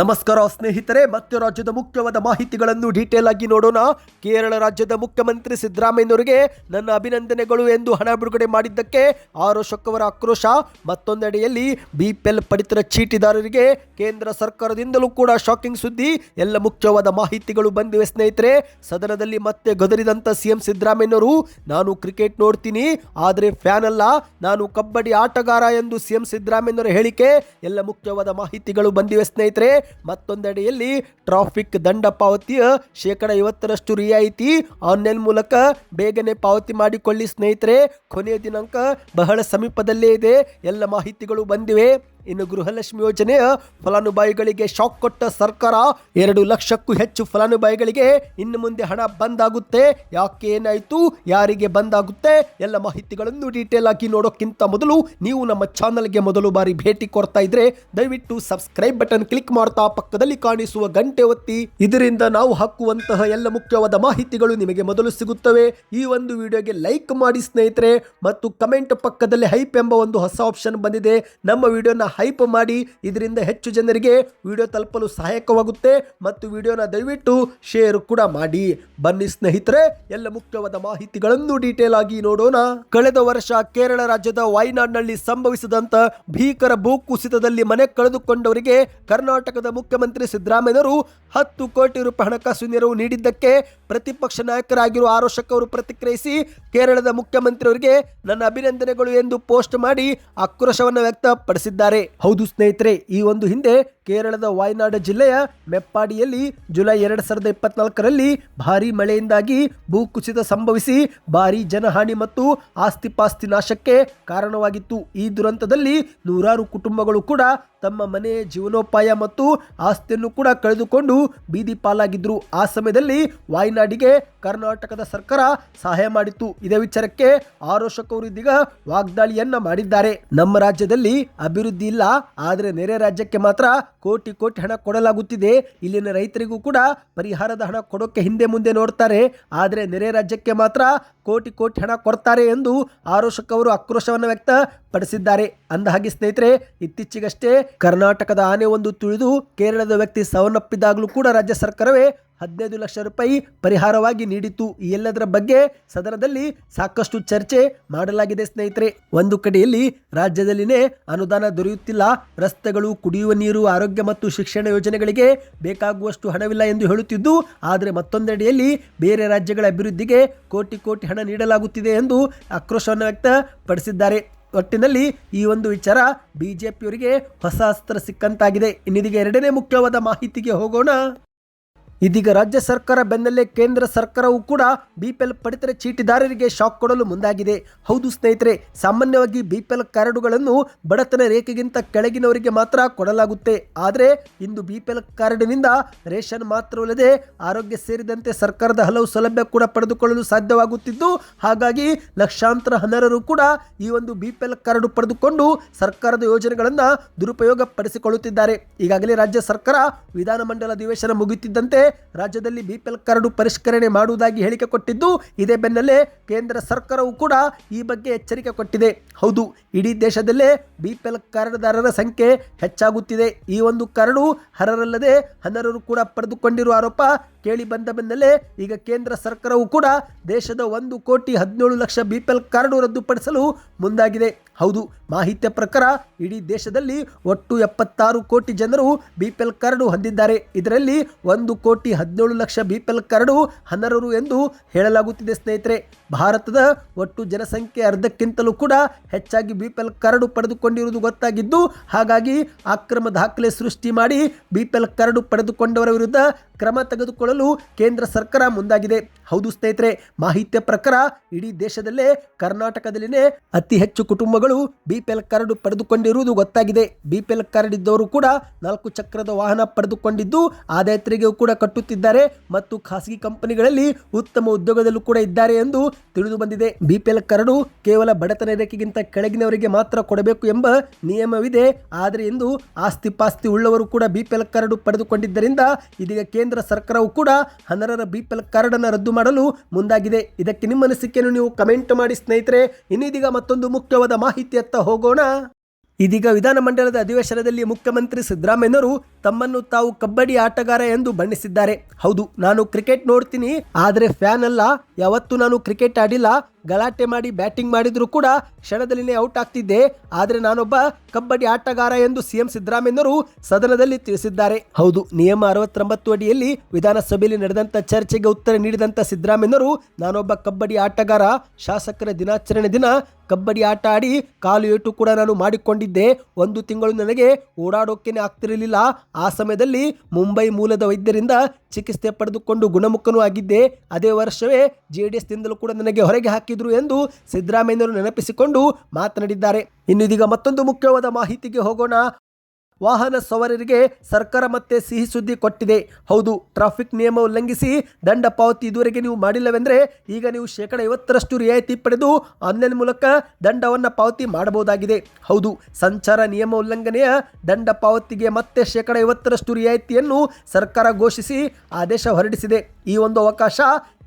ನಮಸ್ಕಾರ ಸ್ನೇಹಿತರೆ, ಮತ್ತೆ ರಾಜ್ಯದ ಮುಖ್ಯವಾದ ಮಾಹಿತಿಗಳನ್ನು ಡೀಟೇಲ್ ಆಗಿ ನೋಡೋಣ. ಕೇರಳ ರಾಜ್ಯದ ಮುಖ್ಯಮಂತ್ರಿ ಸಿದ್ದರಾಮಯ್ಯನವರಿಗೆ ನನ್ನ ಅಭಿನಂದನೆಗಳು ಎಂದು ಹಣ ಬಿಡುಗಡೆ ಮಾಡಿದ್ದಕ್ಕೆ ಆರ್ ಅಶೋಕ್ ಅವರ ಆಕ್ರೋಶ. ಮತ್ತೊಂದೆಡೆಯಲ್ಲಿ ಬಿಪಿಎಲ್ ಪಡಿತರ ಚೀಟಿದಾರರಿಗೆ ಕೇಂದ್ರ ಸರ್ಕಾರದಿಂದಲೂ ಕೂಡ ಶಾಕಿಂಗ್ ಸುದ್ದಿ. ಎಲ್ಲ ಮುಖ್ಯವಾದ ಮಾಹಿತಿಗಳು ಬಂದಿವೆ ಸ್ನೇಹಿತರೆ. ಸದನದಲ್ಲಿ ಮತ್ತೆ ಗದರಿದಂತ ಸಿಎಂ ಸಿದ್ದರಾಮಯ್ಯನವರು, ನಾನು ಕ್ರಿಕೆಟ್ ನೋಡ್ತೀನಿ, ಆದರೆ ಫ್ಯಾನ್ ಅಲ್ಲ. ನಾನು ಕಬಡ್ಡಿ ಆಟಗಾರ ಎಂದು ಸಿಎಂ ಸಿದ್ದರಾಮಯ್ಯನವರ ಹೇಳಿಕೆ. ಎಲ್ಲ ಮುಖ್ಯವಾದ ಮಾಹಿತಿಗಳು ಬಂದಿವೆ ಸ್ನೇಹಿತರೆ. ಮತ್ತೊಂದೆಡೆಯಲ್ಲಿ ಟ್ರಾಫಿಕ್ ದಂಡ ಪಾವತಿಯ ಶೇಕಡ ಐವತ್ತರಷ್ಟು ರಿಯಾಯಿತಿ ಆನ್ಲೈನ್ ಮೂಲಕ ಬೇಗನೆ ಪಾವತಿ ಮಾಡಿಕೊಳ್ಳಿ ಸ್ನೇಹಿತರೆ. ಕೊನೆಯ ದಿನಾಂಕ ಬಹಳ ಸಮೀಪದಲ್ಲೇ ಇದೆ. ಎಲ್ಲ ಮಾಹಿತಿಗಳು ಬಂದಿವೆ. ಇನ್ನು ಗೃಹಲಕ್ಷ್ಮಿ ಯೋಜನೆಯ ಫಲಾನುಭವಿಗಳಿಗೆ ಶಾಕ್ ಕೊಟ್ಟ ಸರ್ಕಾರ ಎರಡು ಲಕ್ಷಕ್ಕೂ ಹೆಚ್ಚು ಫಲಾನುಭವಿಗಳಿಗೆ ಇನ್ನು ಮುಂದೆ ಹಣ ಬಂದಾಗುತ್ತೆ. ಯಾಕೆ ಏನಾಯಿತು? ಯಾರಿಗೆ ಬಂದಾಗುತ್ತೆ? ಎಲ್ಲ ಮಾಹಿತಿಗಳನ್ನು ಡೀಟೇಲ್ ಆಗಿ ನೋಡೋಕ್ಕಿಂತ ಮೊದಲು ನೀವು ನಮ್ಮ ಚಾನಲ್ಗೆ ಮೊದಲು ಬಾರಿ ಭೇಟಿ ಕೊಡ್ತಾ ಇದ್ರೆ ದಯವಿಟ್ಟು ಸಬ್ಸ್ಕ್ರೈಬ್ ಬಟನ್ ಕ್ಲಿಕ್ ಮಾಡ್ತಾ ಪಕ್ಕದಲ್ಲಿ ಕಾಣಿಸುವ ಗಂಟೆ ಒತ್ತಿ. ಇದರಿಂದ ನಾವು ಹಾಕುವಂತಹ ಎಲ್ಲ ಮುಖ್ಯವಾದ ಮಾಹಿತಿಗಳು ನಿಮಗೆ ಮೊದಲು ಸಿಗುತ್ತವೆ. ಈ ಒಂದು ವಿಡಿಯೋಗೆ ಲೈಕ್ ಮಾಡಿ ಸ್ನೇಹಿತರೆ. ಮತ್ತು ಕಮೆಂಟ್ ಪಕ್ಕದಲ್ಲಿ ಹೈಪ್ ಎಂಬ ಒಂದು ಹೊಸ ಆಪ್ಷನ್ ಬಂದಿದೆ. ನಮ್ಮ ವಿಡಿಯೋನ ಹೈಪ್ ಮಾಡಿ ಇದರಿಂದ ಹೆಚ್ಚು ಜನರಿಗೆ ವಿಡಿಯೋ ತಲುಪಲು ಸಹಾಯಕವಾಗುತ್ತೆ ಮತ್ತು ವಿಡಿಯೋನ ದಯವಿಟ್ಟು ಶೇರ್ ಕೂಡ ಮಾಡಿ. ಬನ್ನಿ ಸ್ನೇಹಿತರೆ, ಎಲ್ಲ ಮುಖ್ಯವಾದ ಮಾಹಿತಿಗಳನ್ನು ಡೀಟೇಲ್ ಆಗಿ ನೋಡೋಣ. ಕಳೆದ ವರ್ಷ ಕೇರಳ ರಾಜ್ಯದ ವಾಯ್ನಾಡ್ನಲ್ಲಿ ಸಂಭವಿಸಿದಂತ ಭೀಕರ ಭೂಕುಸಿತದಲ್ಲಿ ಮನೆ ಕಳೆದುಕೊಂಡವರಿಗೆ ಕರ್ನಾಟಕದ ಮುಖ್ಯಮಂತ್ರಿ ಸಿದ್ದರಾಮಯ್ಯನವರು ಹತ್ತು ಕೋಟಿ ರೂಪಾಯಿ ಹಣಕಾಸು ನೆರವು ನೀಡಿದ್ದಕ್ಕೆ ಪ್ರತಿಪಕ್ಷ ನಾಯಕರಾಗಿರುವ ಆರೋಶಕ್ ಅವರು ಪ್ರತಿಕ್ರಿಯಿಸಿ ಕೇರಳದ ಮುಖ್ಯಮಂತ್ರಿಯವರಿಗೆ ನನ್ನ ಅಭಿನಂದನೆಗಳು ಎಂದು ಪೋಸ್ಟ್ ಮಾಡಿ ಆಕ್ರೋಶವನ್ನು ವ್ಯಕ್ತಪಡಿಸಿದ್ದಾರೆ. ಹೌದು ಸ್ನೇಹಿತರೆ ಈ ಒಂದು ಹಿಂದೆ ಕೇರಳದ ವಾಯ್ನಾಡ್ ಜಿಲ್ಲೆಯ ಮೆಪ್ಪಾಡಿಯಲ್ಲಿ ಜುಲೈ ಎರಡು ಸಾವಿರದ ಇಪ್ಪತ್ನಾಲ್ಕರಲ್ಲಿ ಭಾರೀ ಮಳೆಯಿಂದಾಗಿ ಭೂಕುಸಿತ ಸಂಭವಿಸಿ ಭಾರೀ ಜನಹಾನಿ ಮತ್ತು ಆಸ್ತಿಪಾಸ್ತಿ ನಾಶಕ್ಕೆ ಕಾರಣವಾಗಿತ್ತು. ಈ ದುರಂತದಲ್ಲಿ ನೂರಾರು ಕುಟುಂಬಗಳು ಕೂಡ ತಮ್ಮ ಮನೆ, ಜೀವನೋಪಾಯ ಮತ್ತು ಆಸ್ತಿಯನ್ನು ಕೂಡ ಕಳೆದುಕೊಂಡು ಬೀದಿ ಪಾಲಾಗಿದ್ದರು ಆ ಸಮಯದಲ್ಲಿ ವಾಯ್ನಾಡಿಗೆ ಕರ್ನಾಟಕದ ಸರ್ಕಾರ ಸಹಾಯ ಮಾಡಿತ್ತು. ಇದೇ ವಿಚಾರಕ್ಕೆ ಅವರು ಇದೀಗ ವಾಗ್ದಾಳಿಯನ್ನ ಮಾಡಿದ್ದಾರೆ. ನಮ್ಮ ರಾಜ್ಯದಲ್ಲಿ ಅಭಿವೃದ್ಧಿ ಇಲ್ಲ, ಆದರೆ ನೆರೆ ರಾಜ್ಯಕ್ಕೆ ಮಾತ್ರ ಕೋಟಿ ಕೋಟಿ ಹಣ ಕೊಡಲಾಗುತ್ತಿದೆ. ಇಲ್ಲಿನ ರೈತರಿಗೂ ಕೂಡ ಪರಿಹಾರದ ಹಣ ಕೊಡೋಕ್ಕೆ ಹಿಂದೆ ಮುಂದೆ ನೋಡ್ತಾರೆ. ಆದರೆ ನೆರೆ ರಾಜ್ಯಕ್ಕೆ ಮಾತ್ರ ಕೋಟಿ ಕೋಟಿ ಹಣ ಕೊಡ್ತಾರೆ ಎಂದು ಆರೋಷಕ್ ಅವರು ಆಕ್ರೋಶವನ್ನು ವ್ಯಕ್ತಪಡಿಸಿದ್ದಾರೆ. ಅಂದಹಾಗೆ ಸ್ನೇಹಿತರೆ, ಇತ್ತೀಚೆಗಷ್ಟೇ ಕರ್ನಾಟಕದ ಆನೆ ಒಂದು ತುಳಿದು ಕೇರಳದ ವ್ಯಕ್ತಿ ಸಾವನ್ನಪ್ಪಿದಾಗಲೂ ಕೂಡ ರಾಜ್ಯ ಸರ್ಕಾರವೇ ಹದಿನೈದು ಲಕ್ಷ ರೂಪಾಯಿ ಪರಿಹಾರವಾಗಿ ನೀಡಿತು ಈ ಎಲ್ಲದರ ಬಗ್ಗೆ ಸದನದಲ್ಲಿ ಸಾಕಷ್ಟು ಚರ್ಚೆ ಮಾಡಲಾಗಿದೆ ಸ್ನೇಹಿತರೆ. ಒಂದು ಕಡೆಯಲ್ಲಿ ರಾಜ್ಯದಲ್ಲಿನೇ ಅನುದಾನ ದೊರೆಯುತ್ತಿಲ್ಲ. ರಸ್ತೆಗಳು, ಕುಡಿಯುವ ನೀರು, ಆರೋಗ್ಯ ಮತ್ತು ಶಿಕ್ಷಣ ಯೋಜನೆಗಳಿಗೆ ಬೇಕಾಗುವಷ್ಟು ಹಣವಿಲ್ಲ ಎಂದು ಹೇಳುತ್ತಿದ್ದು, ಆದರೆ ಮತ್ತೊಂದೆಡೆಯಲ್ಲಿ ಬೇರೆ ರಾಜ್ಯಗಳ ಅಭಿವೃದ್ಧಿಗೆ ಕೋಟಿ ಕೋಟಿ ಹಣ ನೀಡಲಾಗುತ್ತಿದೆ ಎಂದು ಆಕ್ರೋಶವನ್ನು ವ್ಯಕ್ತಪಡಿಸಿದ್ದಾರೆ. ಒಟ್ಟಿನಲ್ಲಿ ಈ ಒಂದು ವಿಚಾರ ಬಿಜೆಪಿಯವರಿಗೆ ಹೊಸ ಅಸ್ತ್ರ ಸಿಕ್ಕಂತಾಗಿದೆ. ಇನ್ನಿದಿಗೆ ಎರಡನೇ ಮುಖ್ಯವಾದ ಮಾಹಿತಿಗೆ ಹೋಗೋಣ. ಇದೀಗ ರಾಜ್ಯ ಸರ್ಕಾರ ಬೆನ್ನಲ್ಲೇ ಕೇಂದ್ರ ಸರ್ಕಾರವೂ ಕೂಡ ಬಿಪಿಎಲ್ ಪಡಿತರ ಚೀಟಿದಾರರಿಗೆ ಶಾಕ್ ಕೊಡಲು ಮುಂದಾಗಿದೆ. ಹೌದು ಸ್ನೇಹಿತರೆ, ಸಾಮಾನ್ಯವಾಗಿ ಬಿಪಿಎಲ್ ಕಾರ್ಡುಗಳನ್ನು ಬಡತನ ರೇಖೆಗಿಂತ ಕೆಳಗಿನವರಿಗೆ ಮಾತ್ರ ಕೊಡಲಾಗುತ್ತೆ. ಆದರೆ ಇಂದು ಬಿಪಿಎಲ್ ಕಾರ್ಡಿನಿಂದ ರೇಷನ್ ಮಾತ್ರವಲ್ಲದೆ ಆರೋಗ್ಯ ಸೇರಿದಂತೆ ಸರ್ಕಾರದ ಹಲವು ಸೌಲಭ್ಯ ಕೂಡ ಪಡೆದುಕೊಳ್ಳಲು ಸಾಧ್ಯವಾಗುತ್ತಿದ್ದು, ಹಾಗಾಗಿ ಲಕ್ಷಾಂತರ ಹನರರು ಕೂಡ ಈ ಒಂದು ಬಿಪಿಎಲ್ ಕಾರ್ಡು ಪಡೆದುಕೊಂಡು ಸರ್ಕಾರದ ಯೋಜನೆಗಳನ್ನು ದುರುಪಯೋಗ ಪಡಿಸಿಕೊಳ್ಳುತ್ತಿದ್ದಾರೆ ಈಗಾಗಲೇ ರಾಜ್ಯ ಸರ್ಕಾರ ವಿಧಾನಮಂಡಲ ಅಧಿವೇಶನ ಮುಗಿಯುತ್ತಿದ್ದಂತೆ ರಾಜ್ಯದಲ್ಲಿ ಬಿಪಿಎಲ್ ಕಾರ್ಡು ಪರಿಷ್ಕರಣೆ ಮಾಡುವುದಾಗಿ ಹೇಳಿಕೆ ಕೊಟ್ಟಿದ್ದು, ಇದೇ ಬೆನ್ನಲ್ಲೇ ಕೇಂದ್ರ ಸರ್ಕಾರವು ಕೂಡ ಈ ಬಗ್ಗೆ ಎಚ್ಚರಿಕೆ ಕೊಟ್ಟಿದೆ. ಹೌದು, ಇಡೀ ದೇಶದಲ್ಲೇ ಬಿಪಿಎಲ್ ಕಾರ್ಡ್ದಾರರ ಸಂಖ್ಯೆ ಹೆಚ್ಚಾಗುತ್ತಿದೆ. ಈ ಒಂದು ಕಾರ್ಡು ಹರರಲ್ಲದೆ ಹನರರು ಕೂಡ ಪಡೆದುಕೊಂಡಿರುವ ಆರೋಪ ಕೇಳಿ ಬಂದ ಬೆನ್ನಲ್ಲೇ ಈಗ ಕೇಂದ್ರ ಸರ್ಕಾರವು ಕೂಡ ದೇಶದ ಒಂದು ಕೋಟಿ ಹದಿನೇಳು lakh B P L card ರದ್ದುಪಡಿಸಲು ಮುಂದಾಗಿದೆ. ಹೌದು, ಮಾಹಿತಿಯ ಪ್ರಕಾರ ಇಡೀ ದೇಶದಲ್ಲಿ ಒಟ್ಟು ಎಪ್ಪತ್ತಾರು ಕೋಟಿ ಜನರು ಬಿ ಪಿ ಎಲ್ ಕಾರ್ಡು ಹೊಂದಿದ್ದಾರೆ. ಇದರಲ್ಲಿ ಒಂದು ಕೋಟಿ ಹದಿನೇಳು lakh B P L card ಹನ್ನರರು ಎಂದು ಹೇಳಲಾಗುತ್ತಿದೆ ಸ್ನೇಹಿತರೆ. ಭಾರತದ ಒಟ್ಟು ಜನಸಂಖ್ಯೆ ಅರ್ಧಕ್ಕಿಂತಲೂ ಕೂಡ ಹೆಚ್ಚಾಗಿ ಬಿ ಪಿ ಎಲ್ ಕಾರ್ಡು ಪಡೆದುಕೊಂಡಿರುವುದು ಗೊತ್ತಾಗಿದ್ದು, ಹಾಗಾಗಿ ಅಕ್ರಮ ದಾಖಲೆ ಸೃಷ್ಟಿ ಮಾಡಿ ಬಿ ಪಿ ಎಲ್ ಕಾರ್ಡು ಪಡೆದುಕೊಂಡವರ ವಿರುದ್ಧ ಕ್ರಮ ತೆಗೆದುಕೊಳ್ಳಲು ಕೇಂದ್ರ ಸರ್ಕಾರ ಮುಂದಾಗಿದೆ. ಹೌದು ಸ್ನೇಹಿತರೆ, ಮಾಹಿತಿಯ ಪ್ರಕಾರ ಇಡೀ ದೇಶದಲ್ಲೇ ಕರ್ನಾಟಕದಲ್ಲಿನೇ ಅತಿ ಹೆಚ್ಚು ಕುಟುಂಬಗಳು ಬಿಪಿಎಲ್ ಕಾರ್ಡ್ ಪಡೆದುಕೊಂಡಿರುವುದು ಗೊತ್ತಾಗಿದೆ. ಬಿಪಿಎಲ್ ಕಾರ್ಡ್ ಇದ್ದವರು ಕೂಡ ನಾಲ್ಕು ಚಕ್ರದ ವಾಹನ ಪಡೆದುಕೊಂಡಿದ್ದು ಆದಾಯ ತೆರಿಗೆಯೂ ಕೂಡ ಕಟ್ಟುತ್ತಿದ್ದಾರೆ ಮತ್ತು ಖಾಸಗಿ ಕಂಪನಿಗಳಲ್ಲಿ ಉತ್ತಮ ಉದ್ಯೋಗದಲ್ಲೂ ಕೂಡ ಇದ್ದಾರೆ ಎಂದು ತಿಳಿದು ಬಂದಿದೆ. ಬಿಪಿಎಲ್ ಕಾರ್ಡು ಕೇವಲ ಬಡತನ ರೇಖೆಗಿಂತ ಕೆಳಗಿನವರಿಗೆ ಮಾತ್ರ ಕೊಡಬೇಕು ಎಂಬ ನಿಯಮವಿದೆ. ಆದರೆ ಇಂದು ಆಸ್ತಿ ಪಾಸ್ತಿ ಉಳ್ಳವರು ಕೂಡ ಬಿಪಿಎಲ್ ಕಾರ್ಡ್ ಪಡೆದುಕೊಂಡಿದ್ದರಿಂದ ಇದೀಗ ಕೇಂದ್ರ ಸರ್ಕಾರವು ಕೂಡ ಹನರರ ಬಿಪಿಎಲ್ ಕಾರ್ಡ್ ಅನ್ನು ರದ್ದು ಮಾಡಲು ಮುಂದಾಗಿದೆ. ಇದಕ್ಕೆ ನಿಮ್ಮ ಅನಿಸಿಕೆಯನ್ನು ನೀವು ಕಮೆಂಟ್ ಮಾಡಿ ಸ್ನೇಹಿತರೆ. ಇನ್ನಿದೀಗ ಮತ್ತೊಂದು ಮುಖ್ಯವಾದ ಮಾಹಿತಿಯತ್ತ ಹೋಗೋಣ. ಇದೀಗ ವಿಧಾನಮಂಡಲದ ಅಧಿವೇಶನದಲ್ಲಿ ಮುಖ್ಯಮಂತ್ರಿ ಸಿದ್ದರಾಮಯ್ಯನವರು ತಮ್ಮನ್ನು ತಾವು ಕಬಡ್ಡಿ ಆಟಗಾರ ಎಂದು ಬಣ್ಣಿಸಿದ್ದಾರೆ. ಹೌದು, ನಾನು ಕ್ರಿಕೆಟ್ ನೋಡ್ತೀನಿ, ಆದರೆ ಫ್ಯಾನ್ ಅಲ್ಲ. ಯಾವತ್ತೂ ನಾನು ಕ್ರಿಕೆಟ್ ಆಡಿಲ್ಲ. ಗಲಾಟೆ ಮಾಡಿ ಬ್ಯಾಟಿಂಗ್ ಮಾಡಿದ್ರು ಕೂಡ ಕ್ಷಣದಲ್ಲಿನೇ ಔಟ್ ಆಗ್ತಿದ್ದೆ. ಆದರೆ ನಾನೊಬ್ಬ ಕಬಡ್ಡಿ ಆಟಗಾರ ಎಂದು ಸಿಎಂ ಸಿದ್ದರಾಮಯ್ಯನವರು ಸದನದಲ್ಲಿ ತಿಳಿಸಿದ್ದಾರೆ. ಹೌದು, ನಿಯಮ ಅರವತ್ತೊಂಬತ್ತು ಅಡಿಯಲ್ಲಿ ವಿಧಾನಸಭೆಯಲ್ಲಿ ನಡೆದಂತ ಚರ್ಚೆಗೆ ಉತ್ತರ ನೀಡಿದಂತ ಸಿದ್ದರಾಮಯ್ಯನವರು, ನಾನೊಬ್ಬ ಕಬಡ್ಡಿ ಆಟಗಾರ, ಶಾಸಕರ ದಿನಾಚರಣೆ ದಿನ ಕಬಡ್ಡಿ ಆಟ ಆಡಿ ಕಾಲು ಏಟು ಕೂಡ ನಾನು ಮಾಡಿಕೊಂಡಿದ್ದೆ. ಒಂದು ತಿಂಗಳು ನನಗೆ ಓಡಾಡೋಕೆ ಆಗ್ತಿರಲಿಲ್ಲ. ಆ ಸಮಯದಲ್ಲಿ ಮುಂಬೈ ಮೂಲದ ವೈದ್ಯರಿಂದ ಚಿಕಿತ್ಸೆ ಪಡೆದುಕೊಂಡು ಗುಣಮುಖನೂ ಆಗಿದ್ದೆ. ಅದೇ ವರ್ಷವೇ ಜೆ ಡಿ ಎಸ್ನಿಂದಲೂ ಕೂಡ ನನಗೆ ಹೊರಗೆ ಹಾಕಿದ್ರು ಎಂದು ಸಿದ್ದರಾಮಯ್ಯನವರು ನೆನಪಿಸಿಕೊಂಡು ಮಾತನಾಡಿದ್ದಾರೆ. ಇನ್ನು ಇದೀಗ ಮತ್ತೊಂದು ಮುಖ್ಯವಾದ ಮಾಹಿತಿಗೆ ಹೋಗೋಣ. ವಾಹನ ಸವಾರರಿಗೆ ಸರ್ಕಾರ ಮತ್ತೆ ಸಿಹಿ ಸುದ್ದಿ ಕೊಟ್ಟಿದೆ. ಹೌದು, ಟ್ರಾಫಿಕ್ ನಿಯಮ ಉಲ್ಲಂಘಿಸಿ ದಂಡ ಪಾವತಿ ಇದುವರೆಗೆ ನೀವು ಮಾಡಿಲ್ಲವೆಂದರೆ ಈಗ ನೀವು ಶೇಕಡ ಐವತ್ತರಷ್ಟು ರಿಯಾಯಿತಿ ಪಡೆದು ಆನ್ಲೈನ್ ಮೂಲಕ ದಂಡವನ್ನು ಪಾವತಿ ಮಾಡಬಹುದಾಗಿದೆ. ಹೌದು, ಸಂಚಾರ ನಿಯಮ ಉಲ್ಲಂಘನೆಯ ದಂಡ ಪಾವತಿಗೆ ಮತ್ತೆ ಶೇಕಡ ಐವತ್ತರಷ್ಟು ರಿಯಾಯಿತಿಯನ್ನು ಸರ್ಕಾರ ಘೋಷಿಸಿ ಆದೇಶ ಹೊರಡಿಸಿದೆ. ಈ ಒಂದು ಅವಕಾಶ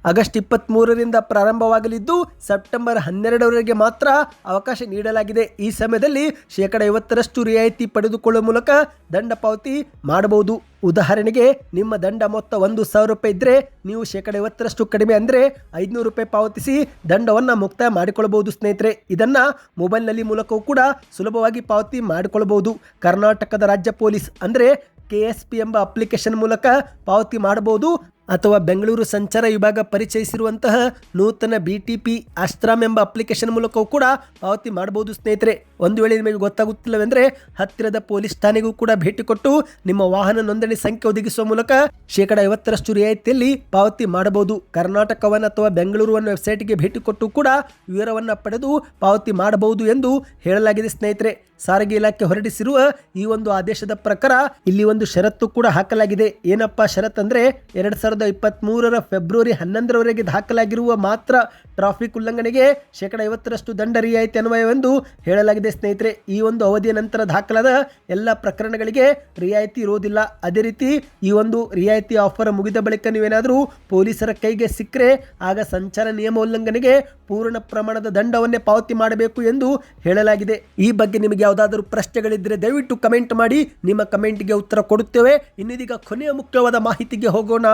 ಆಗಸ್ಟ್ ಇಪ್ಪತ್ತ್ಮೂರರಿಂದ ಪ್ರಾರಂಭವಾಗಲಿದ್ದು ಸೆಪ್ಟೆಂಬರ್ ಹನ್ನೆರಡರವರೆಗೆ ಮಾತ್ರ ಅವಕಾಶ ನೀಡಲಾಗಿದೆ. ಈ ಸಮಯದಲ್ಲಿ ಶೇಕಡ ಐವತ್ತರಷ್ಟು ರಿಯಾಯಿತಿ ಪಡೆದುಕೊಳ್ಳುವ ಮೂಲಕ ದಂಡ ಪಾವತಿ ಮಾಡಬಹುದು. ಉದಾಹರಣೆಗೆ, ನಿಮ್ಮ ದಂಡ ಮೊತ್ತ ಒಂದು ಸಾವಿರ ರೂಪಾಯಿ ಇದ್ದರೆ ನೀವು ಶೇಕಡ ಐವತ್ತರಷ್ಟು ಕಡಿಮೆ ಅಂದರೆ ಐದುನೂರು ರೂಪಾಯಿ ಪಾವತಿಸಿ ದಂಡವನ್ನು ಮುಕ್ತಾಯ ಮಾಡಿಕೊಳ್ಳಬಹುದು ಸ್ನೇಹಿತರೆ. ಇದನ್ನು ಮೊಬೈಲ್ನಲ್ಲಿ ಮೂಲಕವೂ ಕೂಡ ಸುಲಭವಾಗಿ ಪಾವತಿ ಮಾಡಿಕೊಳ್ಳಬಹುದು. ಕರ್ನಾಟಕದ ರಾಜ್ಯ ಪೊಲೀಸ್ ಅಂದರೆ ಕೆ ಎಸ್ ಪಿ ಎಂಬ ಅಪ್ಲಿಕೇಶನ್ ಮೂಲಕ ಪಾವತಿ ಮಾಡಬಹುದು. ಅಥವಾ ಬೆಂಗಳೂರು ಸಂಚಾರ ವಿಭಾಗ ಪರಿಚಯಿಸಿರುವಂತಹ ನೂತನ ಬಿ ಟಿ ಪಿ ಅಸ್ತ್ರಾಮ್ ಎಂಬ ಅಪ್ಲಿಕೇಶನ್ ಮೂಲಕವೂ ಕೂಡ ಪಾವತಿ ಮಾಡಬಹುದು, ಸ್ನೇಹಿತರೆ. ಒಂದು ವೇಳೆ ನಿಮಗೆ ಗೊತ್ತಾಗುತ್ತಿಲ್ಲವೆಂದರೆ ಹತ್ತಿರದ ಪೊಲೀಸ್ ಠಾಣೆಗೂ ಕೂಡ ಭೇಟಿ ಕೊಟ್ಟು ನಿಮ್ಮ ವಾಹನ ನೋಂದಣಿ ಸಂಖ್ಯೆ ಒದಗಿಸುವ ಮೂಲಕ ಶೇಕಡ ಐವತ್ತರಷ್ಟು ರಿಯಾಯಿತಿಯಲ್ಲಿ ಪಾವತಿ ಮಾಡಬಹುದು. ಕರ್ನಾಟಕವನ್ನು ಅಥವಾ ಬೆಂಗಳೂರುವನ್ನ ವೆಬ್ಸೈಟ್ಗೆ ಭೇಟಿ ಕೊಟ್ಟು ಕೂಡ ವಿವರವನ್ನು ಪಡೆದು ಪಾವತಿ ಮಾಡಬಹುದು ಎಂದು ಹೇಳಲಾಗಿದೆ, ಸ್ನೇಹಿತರೆ. ಸಾರಿಗೆ ಇಲಾಖೆ ಹೊರಡಿಸಿರುವ ಈ ಒಂದು ಆದೇಶದ ಪ್ರಕಾರ ಇಲ್ಲಿ ಒಂದು ಷರತ್ತು ಕೂಡ ಹಾಕಲಾಗಿದೆ. ಏನಪ್ಪಾ ಷರತ್ ಅಂದ್ರೆ ಎರಡ್ ಸಾವಿರದ ಇಪ್ಪತ್ತ್ ಮೂರರ ಫೆಬ್ರವರಿ ಹನ್ನೊಂದರವರೆಗೆ ದಾಖಲಾಗಿರುವ ಮಾತ್ರ ಟ್ರಾಫಿಕ್ ಉಲ್ಲಂಘನೆಗೆ ಶೇಕಡ ಐವತ್ತರಷ್ಟು ದಂಡ ರಿಯಾಯಿತಿ ಅನ್ವಯವೆಂದು ಹೇಳಲಾಗಿದೆ ಸ್ನೇಹಿತರೆ. ಈ ಒಂದು ಅವಧಿಯ ನಂತರ ದಾಖಲಾದ ಎಲ್ಲ ಪ್ರಕರಣಗಳಿಗೆ ರಿಯಾಯಿತಿ ಇರುವುದಿಲ್ಲ. ಅದೇ ರೀತಿ ಈ ಒಂದು ರಿಯಾಯಿತಿ ಆಫರ್ ಮುಗಿದ ಬಳಿಕ ನೀವೇನಾದರೂ ಪೊಲೀಸರ ಕೈಗೆ ಸಿಕ್ಕರೆ ಆಗ ಸಂಚಾರ ನಿಯಮ ಉಲ್ಲಂಘನೆಗೆ ಪೂರ್ಣ ಪ್ರಮಾಣದ ದಂಡವನ್ನೇ ಪಾವತಿ ಮಾಡಬೇಕು ಎಂದು ಹೇಳಲಾಗಿದೆ. ಈ ಬಗ್ಗೆ ನಿಮಗೆ ಯಾವುದಾದರೂ ಪ್ರಶ್ನೆಗಳಿದ್ದರೆ ದಯವಿಟ್ಟು ಕಮೆಂಟ್ ಮಾಡಿ ನಿಮ್ಮ ಕಮೆಂಟ್ಗೆ ಉತ್ತರ ಕೊಡುತ್ತೇವೆ. ಇನ್ನಿದೀಗ ಕೊನೆಯ ಮುಖ್ಯವಾದ ಮಾಹಿತಿಗೆ ಹೋಗೋಣ.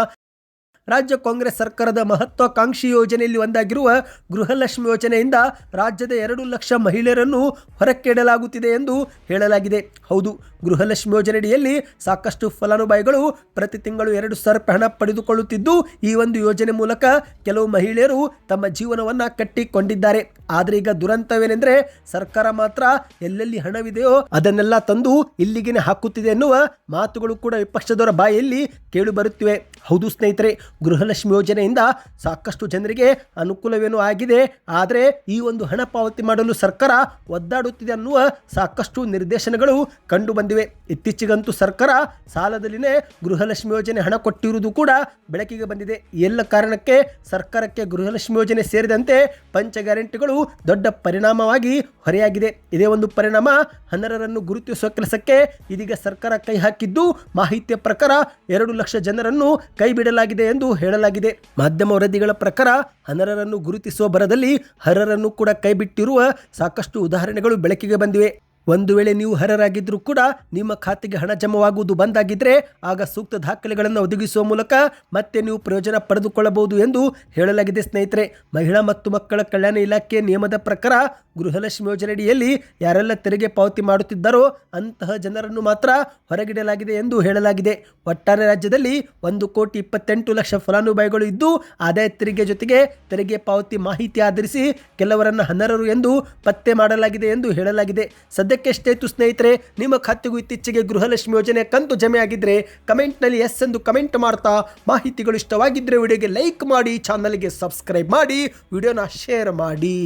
ರಾಜ್ಯ ಕಾಂಗ್ರೆಸ್ ಸರ್ಕಾರದ ಮಹತ್ವಾಕಾಂಕ್ಷಿ ಯೋಜನೆಯಲ್ಲಿ ಒಂದಾಗಿರುವ ಗೃಹಲಕ್ಷ್ಮಿ ಯೋಜನೆಯಿಂದ ರಾಜ್ಯದ ಎರಡು ಲಕ್ಷ ಮಹಿಳೆಯರನ್ನು ಹೊರಕ್ಕೆಡಲಾಗುತ್ತಿದೆ ಎಂದು ಹೇಳಲಾಗಿದೆ. ಹೌದು, ಗೃಹಲಕ್ಷ್ಮಿ ಯೋಜನೆಯಡಿಯಲ್ಲಿ ಸಾಕಷ್ಟು ಫಲಾನುಭವಿಗಳು ಪ್ರತಿ ತಿಂಗಳು ಎರಡು ಸಾವಿರ ಹಣ ಪಡೆದುಕೊಳ್ಳುತ್ತಿದ್ದು, ಈ ಒಂದು ಯೋಜನೆ ಮೂಲಕ ಕೆಲವು ಮಹಿಳೆಯರು ತಮ್ಮ ಜೀವನವನ್ನು ಕಟ್ಟಿಕೊಂಡಿದ್ದಾರೆ. ಆದರೆ ಈಗ ದುರಂತವೇನೆಂದರೆ ಸರ್ಕಾರ ಮಾತ್ರ ಎಲ್ಲೆಲ್ಲಿ ಹಣವಿದೆಯೋ ಅದನ್ನೆಲ್ಲ ತಂದು ಇಲ್ಲಿಗೆ ಹಾಕುತ್ತಿದೆ ಎನ್ನುವ ಮಾತುಗಳು ಕೂಡ ವಿಪಕ್ಷದವರ ಬಾಯಲ್ಲಿ ಕೇಳಿ ಬರುತ್ತಿವೆ. ಹೌದು ಸ್ನೇಹಿತರೆ ಗೃಹಲಕ್ಷ್ಮಿ ಯೋಜನೆಯಿಂದ ಸಾಕಷ್ಟು ಜನರಿಗೆ ಅನುಕೂಲವೇನೂ ಆಗಿದೆ. ಆದರೆ ಈ ಒಂದು ಹಣ ಪಾವತಿ ಮಾಡಲು ಸರ್ಕಾರ ಒದ್ದಾಡುತ್ತಿದೆ ಅನ್ನುವ ಸಾಕಷ್ಟು ನಿರ್ದೇಶನಗಳು ಕಂಡು ಬಂದಿವೆ. ಇತ್ತೀಚೆಗಂತೂ ಸರ್ಕಾರ ಸಾಲದಲ್ಲಿನೇ ಗೃಹಲಕ್ಷ್ಮಿ ಯೋಜನೆ ಹಣ ಕೊಟ್ಟಿರುವುದು ಕೂಡ ಬೆಳಕಿಗೆ ಬಂದಿದೆ. ಎಲ್ಲ ಕಾರಣಕ್ಕೆ ಸರ್ಕಾರಕ್ಕೆ ಗೃಹಲಕ್ಷ್ಮಿ ಯೋಜನೆ ಸೇರಿದಂತೆ ಪಂಚ ಗ್ಯಾರಂಟಿಗಳು ದೊಡ್ಡ ಪರಿಣಾಮವಾಗಿ ಹೊರೆಯಾಗಿದೆ. ಇದೇ ಒಂದು ಪರಿಣಾಮ ಹನರರನ್ನು ಗುರುತಿಸುವ ಕೆಲಸಕ್ಕೆ ಇದೀಗ ಸರ್ಕಾರ ಕೈ ಹಾಕಿದ್ದು ಮಾಹಿತಿಯ ಪ್ರಕಾರ ಎರಡು ಲಕ್ಷ ಜನರನ್ನು ಕೈಬಿಡಲಾಗಿದೆ ಎಂದು ಹೇಳಲಾಗಿದೆ. ಮಾಧ್ಯಮ ವರದಿಗಳ ಪ್ರಕಾರ ಅನರ್ಹರನ್ನು ಗುರುತಿಸುವ ಬರದಲ್ಲಿ ಹರರನ್ನು ಕೂಡ ಕೈಬಿಟ್ಟಿರುವ ಸಾಕಷ್ಟು ಉದಾಹರಣೆಗಳು ಬೆಳಕಿಗೆ ಬಂದಿವೆ. ಒಂದು ವೇಳೆ ನೀವು ಅರ್ಹರಾಗಿದ್ದರೂ ಕೂಡ ನಿಮ್ಮ ಖಾತೆಗೆ ಹಣ ಜಮವಾಗುವುದು ಬಂದಾಗಿದ್ದರೆ ಆಗ ಸೂಕ್ತ ದಾಖಲೆಗಳನ್ನು ಒದಗಿಸುವ ಮೂಲಕ ಮತ್ತೆ ನೀವು ಪ್ರಯೋಜನ ಪಡೆದುಕೊಳ್ಳಬಹುದು ಎಂದು ಹೇಳಲಾಗಿದೆ ಸ್ನೇಹಿತರೆ. ಮಹಿಳಾ ಮತ್ತು ಮಕ್ಕಳ ಕಲ್ಯಾಣ ಇಲಾಖೆ ನಿಯಮದ ಪ್ರಕಾರ ಗೃಹಲಕ್ಷ್ಮಿ ಯೋಜನೆಯಡಿಯಲ್ಲಿ ಯಾರೆಲ್ಲ ತೆರಿಗೆ ಪಾವತಿ ಮಾಡುತ್ತಿದ್ದಾರೋ ಅಂತಹ ಜನರನ್ನು ಮಾತ್ರ ಹೊರಗಿಡಲಾಗಿದೆ ಎಂದು ಹೇಳಲಾಗಿದೆ. ಒಟ್ಟಾರೆ ರಾಜ್ಯದಲ್ಲಿ ಒಂದು ಕೋಟಿ ಇಪ್ಪತ್ತೆಂಟು ಲಕ್ಷ ಫಲಾನುಭವಿಗಳು ಇದ್ದು ಆದಾಯ ತೆರಿಗೆ ಜೊತೆಗೆ ತೆರಿಗೆ ಪಾವತಿ ಮಾಹಿತಿ ಆಧರಿಸಿ ಕೆಲವರನ್ನು ಅನರ್ಹರು ಎಂದು ಪತ್ತೆ ಮಾಡಲಾಗಿದೆ ಎಂದು ಹೇಳಲಾಗಿದೆ. ಸದ್ಯಕ್ಕೆ ತು ಸ್ನೇಹಿತರೆ, ನಿಮ್ಮ ಖಾತೆಗೂ ಇತ್ತೀಚೆಗೆ ಗೃಹಲಕ್ಷ್ಮಿ ಯೋಜನೆ ಕಂತು ಜಮೆ ಆಗಿದ್ರೆ ಕಮೆಂಟ್ನಲ್ಲಿ ಎಸ್ ಎಂದು ಕಮೆಂಟ್ ಮಾಡ್ತಾ ಮಾಹಿತಿಗಳು ಇಷ್ಟವಾಗಿದ್ದರೆ ವಿಡಿಯೋಗೆ ಲೈಕ್ ಮಾಡಿ, ಚಾನಲ್ಗೆ ಸಬ್ಸ್ಕ್ರೈಬ್ ಮಾಡಿ, ವಿಡಿಯೋನ ಶೇರ್ ಮಾಡಿ.